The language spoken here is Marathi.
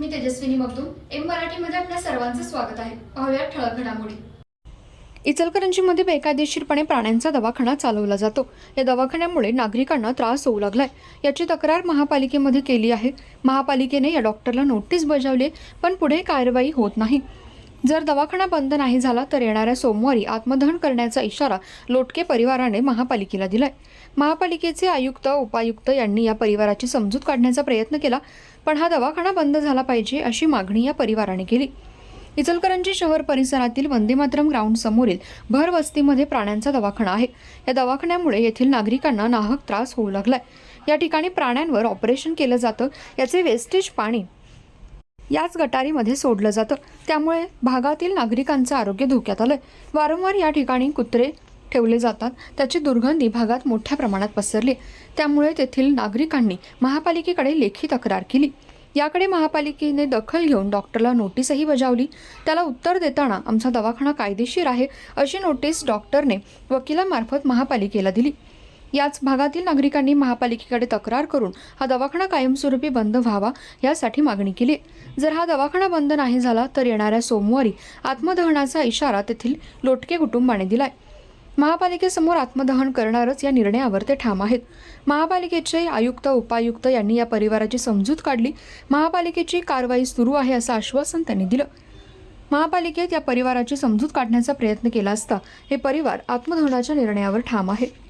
मी तेजस्विनी मगदूम एम मराठीमध्ये आपल्या सर्वांचं स्वागत आहे. पाहूया ठळक घडामोडी. इचलकरंजीमध्ये बेकायदेशीरपणे प्राण्यांचा दवाखाना चालवला जातो. या दवाखान्यामुळे नागरिकांना त्रास होऊ लागलाय. याची तक्रार महापालिकेमध्ये केली आहे. महापालिकेने या डॉक्टरला नोटीस बजावली पण पुढे कारवाई होत नाही. जर दवाखाना बंद नाही झाला तर येणाऱ्या सोमवारी आत्मदहन करण्याचा इशारा लोटके परिवाराने महापालिकेला दिलाय. महापालिकेचे आयुक्त उपायुक्त यांनी या परिवाराची समजूत काढण्याचा प्रयत्न केला पण हा दवाखाना बंद झाला पाहिजे अशी मागणी या परिवाराने केली. इचलकरंजी शहर परिसरातील वंदे मातरम ग्राउंड समोरील भर वस्तीमध्ये प्राण्यांचा दवाखाना आहे. या दवाखान्यामुळे येथील नागरिकांना नाहक त्रास होऊ लागलाय. या ठिकाणी प्राण्यांवर ऑपरेशन केलं जातं. याचे वेस्टेज पाणी याच गटारीमध्ये सोडलं जातं. त्यामुळे भागातील नागरिकांचं आरोग्य धोक्यात आलंय. वारंवार या ठिकाणी कुत्रे ठेवले जातात. त्याची दुर्गंधी भागात मोठ्या प्रमाणात पसरली. त्यामुळे तेथील नागरिकांनी महापालिकेकडे लेखी तक्रार केली. याकडे महापालिकेने दखल घेऊन डॉक्टरला नोटीसही बजावली. त्याला उत्तर देताना आमचा दवाखाना कायदेशीर आहे अशी नोटीस डॉक्टरने वकिलामार्फत महापालिकेला दिली. याच भागातील नागरिकांनी महापालिकेकडे तक्रार करून हा दवाखाना कायमस्वरूपी बंद व्हावा यासाठी मागणी केली. जर हा दवाखाना बंद नाही झाला तर येणाऱ्या सोमवारी आत्मदहनाचा इशारा तेथील लोटके कुटुंबाने दिलाय. महापालिकेसमोर आत्मदहन करणारच या निर्णयावर ते ठाम आहेत. महापालिकेचे आयुक्त उपायुक्त यांनी या परिवाराची समजूत काढली. महापालिकेची कारवाई सुरू आहे असं आश्वासन त्यांनी दिलं. महापालिकेत या परिवाराची समजूत काढण्याचा प्रयत्न केला असता हे परिवार आत्मदहनाच्या निर्णयावर ठाम आहे.